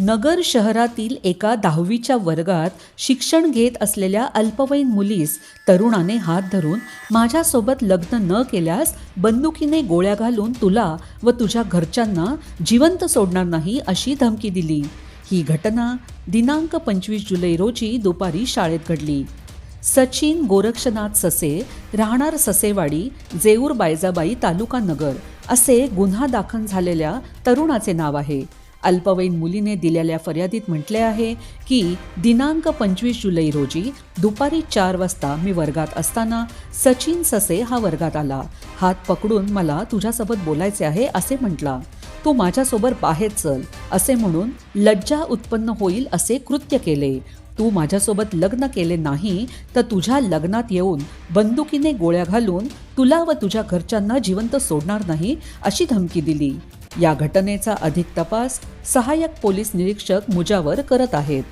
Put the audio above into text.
नगर शहरातील एका दहावीच्या वर्गात शिक्षण घेत असलेल्या अल्पवयीन मुलीस तरुणाने हात धरून माझ्यासोबत लग्न न केल्यास बंदुकीने गोळ्या घालून तुला व तुझ्या घरच्यांना जिवंत सोडणार नाही अशी धमकी दिली. ही घटना दिनांक पंचवीस जुलै रोजी दुपारी शाळेत घडली. सचिन गोरक्षनाथ ससे राहणार ससेवाडी जेऊर बायजाबाई तालुका नगर असे गुन्हा दाखल झालेल्या तरुणाचे नाव आहे. अल्पवयीन मुलीने दिलेल्या फर्यादीत म्हटले आहे की दिनांक पंचवीस जुलै रोजी दुपारी चार वाजता मी वर्गात असताना सचिन ससे हा वर्गात आला. हात पकडून मला तुझ्यासोबत बोलायचे आहे असे म्हटला. तू माझ्यासोबत बाहेर चल असे म्हणून लज्जा उत्पन्न होईल असे कृत्य केले. तू माझ्यासोबत लग्न केले नाही तर तुझ्या लग्नात येऊन बंदुकीने गोळ्या घालून तुला व तुझ्या घरच्यांना जिवंत सोडणार नाही अशी धमकी दिली. या घटनेचा अधिक तपास सहाय्यक पोलीस निरीक्षक मुजावर करत आहेत.